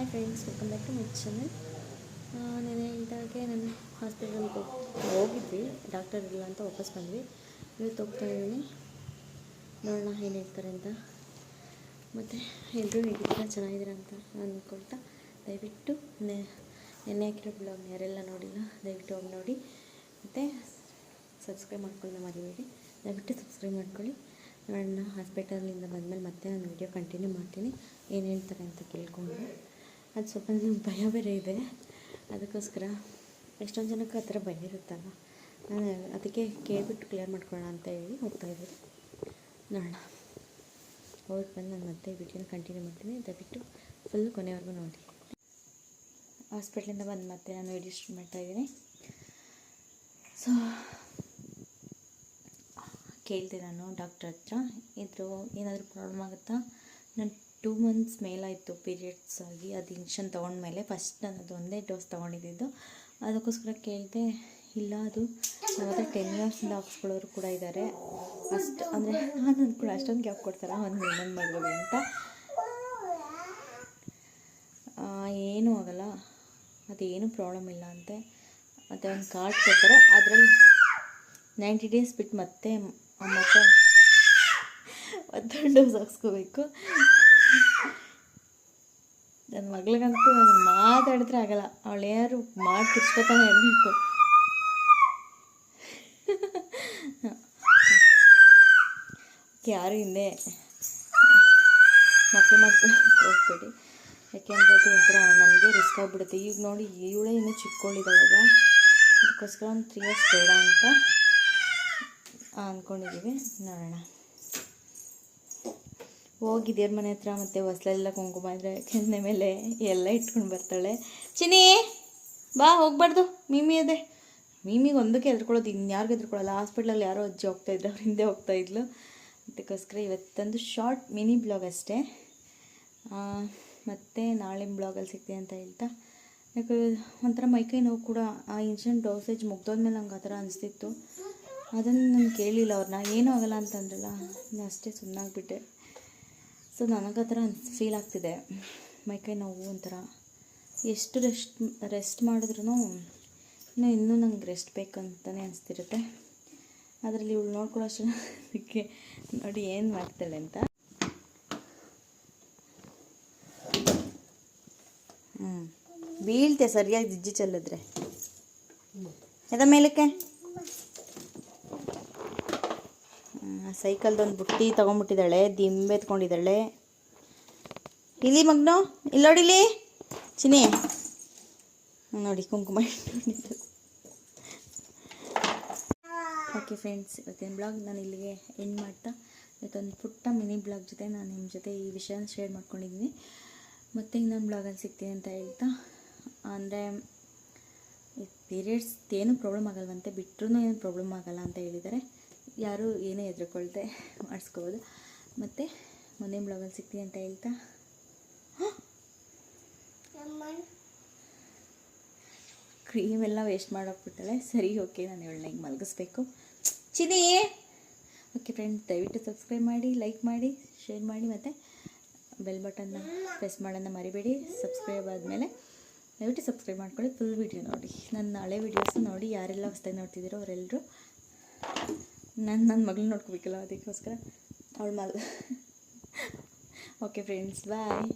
Hi friends, welcome back to my channel. ನೆನೆ ಇದಾಗೆ ನಾನು ಹಾಸ್ಪಿಟಲ್ಗೆ ಹೋಗಿದ್ವಿ. ಡಾಕ್ಟರ್ ಇಲ್ಲ ಅಂತ ವಾಪಸ್ ಬಂದ್ವಿ. ಇವತ್ತು ಹೋಗ್ತಾ ಇದ್ದೀನಿ. ನೋಡೋಣ ಏನು ಹೇಳ್ತಾರೆ ಅಂತ. ಮತ್ತು ಎಲ್ಲರೂ ಹೇಗಿದ್ದೀರಾ, ಚೆನ್ನಾಗಿದ್ದೀರಾ ಅಂತ ಅಂದ್ಕೊಳ್ತಾ ದಯವಿಟ್ಟು ನೆ, ನೆನ್ನೆ ಹಾಕಿರೋ ಬ್ಲಾಗ್ನ ಯಾರೆಲ್ಲ ನೋಡಿಲ್ಲ, ದಯವಿಟ್ಟು ಹೋಗಿ ನೋಡಿ. ಮತ್ತು ಸಬ್ಸ್ಕ್ರೈಬ್ ಮಾಡ್ಕೊಳ್ಳೋಣ ಮರಿಬೇಡಿ. ದಯವಿಟ್ಟು ಸಬ್ಸ್ಕ್ರೈಬ್ ಮಾಡ್ಕೊಳ್ಳಿ. ನಾನು ಹಾಸ್ಪಿಟಲಿಂದ ಬಂದಮೇಲೆ ಮತ್ತೆ ನಾನು ವೀಡಿಯೋ ಕಂಟಿನ್ಯೂ ಮಾಡ್ತೀನಿ. ಏನು ಹೇಳ್ತಾರೆ ಅಂತ ಕೇಳ್ಕೊಂಡು. ಅದು ಸ್ವಲ್ಪ ನನಗೆ ಭಯ ಬೇರೆ ಇದೆ. ಅದಕ್ಕೋಸ್ಕರ ಎಷ್ಟೊಂದು ಜನಕ್ಕೆ ಆ ಥರ ಭಯ ಇರುತ್ತಲ್ಲ? ನಾನು ಅದಕ್ಕೆ ಕೇಳಿಬಿಟ್ಟು ಕ್ಲಿಯರ್ ಮಾಡ್ಕೊಳ್ಳೋಣ ಅಂತ ಹೇಳಿ ಹೋಗ್ತಾ ಇದ್ದೀನಿ ನೋಡೋಣ. ಹೋಗಿ ಬಂದು ನಾನು ಮತ್ತೆ ವಿಡಿಯೋನ ಕಂಟಿನ್ಯೂ ಮಾಡ್ತೀನಿ. ದಯವಿಟ್ಟು ಫುಲ್ ಕೊನೆವರೆಗೂ ನೋಡಿ. ಹಾಸ್ಪಿಟ್ಲಿಂದ ಬಂದು ಮತ್ತೆ ನಾನು ವಿಡಿಯೋ ಮಾಡ್ತಾ ಇದ್ದೀನಿ. ಸೊ ಕೇಳಿದೆ ನಾನು ಡಾಕ್ಟರ್ ಹತ್ರ. ಇದ್ರ ಏನಾದರೂ ಪ್ರಾಬ್ಲಮ್ ಆಗುತ್ತಾ? ನಾನು ಟೂ ಮಂತ್ಸ್ ಮೇಲಾಯಿತು ಪೀರಿಯಡ್ಸ್ ಆಗಿ. ಅದು ಇಂಜೆಕ್ಷನ್ ತೊಗೊಂಡ್ಮೇಲೆ ಫಸ್ಟ್ ನಾನು ಅದು ಒಂದೇ ಡೋಸ್ ತೊಗೊಂಡಿದ್ದು. ಅದಕ್ಕೋಸ್ಕರ ಕೇಳಿದೆ, ಇಲ್ಲ ಅದು ಹತ್ರ ಟೆನ್ ಇಯರ್ಸಿಂದ ಹಾಕ್ಸ್ಕೊಳ್ಳೋರು ಕೂಡ ಇದ್ದಾರೆ ಅಷ್ಟು ಅಂದರೆ ನಾನು ಕೂಡ ಅಷ್ಟೊಂದು ಗ್ಯಾಪ್ ಕೊಡ್ತಾರೆ? ಒಂದು ಇನ್ನೊಂದು ಮಾಡ್ಬೋದು ಅಂತ. ಏನೂ ಆಗಲ್ಲ. ಅದೇನು ಪ್ರಾಬ್ಲಮ್ ಇಲ್ಲ ಅಂತೆ. ಮತ್ತು ಒಂದು ಕಾರ್ಡ್ ಕೊಡ್ತಾರೆ. ಅದರಲ್ಲಿ ನೈಂಟಿ ಡೇಸ್ ಬಿಟ್ಟು ಮತ್ತೆ ಮತ್ತೆ ಮತ್ತೊಂದು ಡೋಸ್ ಹಾಕ್ಸ್ಕೋಬೇಕು. ನನ್ನ ಮಗಳಿಗಂತೂ ನಾನು ಮಾತಾಡಿದ್ರೆ ಆಗಲ್ಲ. ಅವಳು ಯಾರು ಮಾಡಿ ತಿರ್ಸ್ಕೊತಾನೆ ಇರಬೇಕು ಯಾರು ಹಿಂದೆ? ಮಕ್ಕಳು ಮಕ್ಕಳು ಹೋಗ್ಬೇಡಿ. ಯಾಕೆಂದರೆ ಅದು ಒಂಥರ ನನಗೆ ರಿಸ್ಕ್ ಆಗಿಬಿಡುತ್ತೆ. ಈಗ ನೋಡಿ, ಇವಳೇ ಇನ್ನೂ ಚಿಕ್ಕವಳಿದ್ದಾಳಾಗ ಅದಕ್ಕೋಸ್ಕರ ಒಂದು ತ್ರೀ ಇಯರ್ಸ್ ಬೇಡ ಅಂತ ಅಂದ್ಕೊಂಡಿದ್ದೀವಿ ನೋಡೋಣ. ಹೋಗಿ ದೇವ್ರ ಮನೆ ಹತ್ರ ಮತ್ತು ಹೊಸ್ಲೆಲ್ಲ ಕುಂಕುಮ ಇದ್ರೆ ಕೆನ್ನೆ ಮೇಲೆ ಎಲ್ಲ ಇಟ್ಕೊಂಡು ಬರ್ತಾಳೆ. ಚಿನಿ ಬಾ, ಹೋಗ್ಬಾರ್ದು. ಮೀಮಿ ಅದೇ. ಮೀಮಿಗೆ ಒಂದಕ್ಕೆ ಹೆದರ್ಕೊಳ್ಳೋದು, ಇನ್ಯಾರಿಗೂ ಎದ್ಕೊಳ್ಳಲ್ಲ ಹಾಸ್ಪಿಟ್ಲಲ್ಲಿ ಯಾರೋ ಅಜ್ಜಿ ಹೋಗ್ತಾ ಇದ್ರು, ಅವ್ರ ಹಿಂದೆ ಹೋಗ್ತಾ ಇದ್ಲು. ಅದಕ್ಕೋಸ್ಕರ ಇವತ್ತೊಂದು ಶಾರ್ಟ್ ಮಿನಿ ಬ್ಲಾಗ್ ಅಷ್ಟೇ. ಮತ್ತು ನಾಳೆ ಬ್ಲಾಗಲ್ಲಿ ಸಿಗ್ತೀನಿ ಅಂತ ಹೇಳ್ತಾ. ಯಾಕೆ ಒಂಥರ ಮೈಕೈ ನೋವು ಕೂಡ ಆ ಇನ್ಸೆಂಟ್ ಡೋಸೇಜ್ ಮುಗ್ದೋದ್ಮೇಲೆ ನಂಗೆ ಆ ಥರ ಅನಿಸ್ತಿತ್ತು. ಅದನ್ನು ನಾನು ಕೇಳಿಲ್ಲ ಅವ್ರನ್ನ ಏನೂ ಆಗಲ್ಲ ಅಂತಂದ್ರಲ್ಲ ಅಷ್ಟೇ ಸುಮ್ಮನಾಗ್ಬಿಟ್ಟೆ ಸೊ ನನಗೆ ಆ ಥರ ಫೀಲ್ ಆಗ್ತಿದೆ. ಮೈಕೈ ನೋವು ಒಂಥರ ಎಷ್ಟು ರೆಸ್ಟ್ ರೆಸ್ಟ್ ಮಾಡಿದ್ರೂ ಇನ್ನೂ ಇನ್ನೂ ನಂಗೆ ರೆಸ್ಟ್ ಬೇಕಂತಲೇ ಅನಿಸ್ತಿರುತ್ತೆ. ಅದರಲ್ಲಿ ಇವಳು ನೋಡ್ಕೊಳ್ಳೋ ಅದಕ್ಕೆ ನೋಡಿ ಏನು ಮಾಡ್ತಾಳೆ ಅಂತ. ಹ್ಞೂ ಬೀಳ್ತೆ ಸರಿಯಾಗಿ ಜಿಜ್ಜಿ ಚೆಲ್ಲಿದ್ರೆ. ಎದ ಮೇಲಕ್ಕೆ? ಸೈಕಲ್ದೊಂದು ಬುಟ್ಟಿ ದಿಂಬೆ ಎತ್ಕೊಂಡಿದ್ದಾಳೆ. ಇಲ್ಲಿ ಮಗ್ನು, ಇಲ್ಲಿ ನೋಡಿಲಿ ಚಿನಿ ನೋಡಿ, ಕುಂಕುಮ. ಓಕೆ ಫ್ರೆಂಡ್ಸ್, ಇವತ್ತಿನ ಬ್ಲಾಗ್ ನಾನು ಇಲ್ಲಿಗೆ ಎಂಡ್ ಮಾಡ್ತಾ, ಇವತ್ತೊಂದು ಪುಟ್ಟ ಮಿನಿ ಬ್ಲಾಗ್ ಜೊತೆ ನಾನು ನಿಮ್ಮ ಜೊತೆ ಈ ವಿಷಯನ ಶೇರ್ ಮಾಡ್ಕೊಂಡಿದ್ದೀನಿ. ಮತ್ತೆ ಇನ್ನೊಂದು ಬ್ಲಾಗಲ್ಲಿ ಸಿಗ್ತೀನಿ ಅಂತ ಹೇಳ್ತಾ, ಅಂದರೆ ಪೀರಿಯಡ್ಸ್ ಏನೂ ಪ್ರಾಬ್ಲಮ್ ಆಗಲ್ವಂತೆ ಬಿಟ್ಟರೂ ಏನು ಪ್ರಾಬ್ಲಮ್ ಆಗಲ್ಲ ಅಂತ ಹೇಳಿದ್ದಾರೆ. ಯಾರು ಏನೇ ಹೆದರ್ಕೊಳ್ದೆ ಮಾಡಿಸ್ಕೋಬೋದು. ಮತ್ತು ಮುಂದಿನ ಬ್ಲಾಗಲ್ಲಿ ಸಿಗ್ತೀನಿ ಅಂತ ಹೇಳ್ತಾ. ಕ್ರೀಮ್ ಎಲ್ಲ ವೇಸ್ಟ್ ಮಾಡೋಕ್ಬಿಟ್ಟಾಳೆ ಸರಿ, ಓಕೆ, ನಾನು ಇವಳನ್ನ ಹಿಂಗೆ ಮಲಗಿಸ್ಬೇಕು. ಚಿನಿ ಓಕೆ ಫ್ರೆಂಡ್ಸ್ ದಯವಿಟ್ಟು ಸಬ್ಸ್ಕ್ರೈಬ್ ಮಾಡಿ, ಲೈಕ್ ಮಾಡಿ, ಶೇರ್ ಮಾಡಿ, ಮತ್ತು ಬೆಲ್ ಬಟನ್ನ ಪ್ರೆಸ್ ಮಾಡೋದನ್ನ ಮರಿಬೇಡಿ. ಸಬ್ಸ್ಕ್ರೈಬ್ ಆದಮೇಲೆ ದಯವಿಟ್ಟು ಸಬ್ಸ್ಕ್ರೈಬ್ ಮಾಡ್ಕೊಳ್ಳಿ. ಫುಲ್ ವೀಡಿಯೋ ನೋಡಿ. ನನ್ನ ಹಳೆ ವೀಡಿಯೋಸ್ ನೋಡಿ. ಯಾರೆಲ್ಲ ಹೊಸ್ದಾಗಿ ನೋಡ್ತಿದ್ದೀರೋ ಅವರೆಲ್ಲರೂ ನಾನು ನನ್ನ ಮಗಳನ್ನ ನೋಡ್ಕೋಬೇಕಲ್ಲ ಅದಕ್ಕೋಸ್ಕರ ಅವಳು ಮಲ್ ಓಕೆ ಫ್ರೆಂಡ್ಸ್ ಬಾಯ್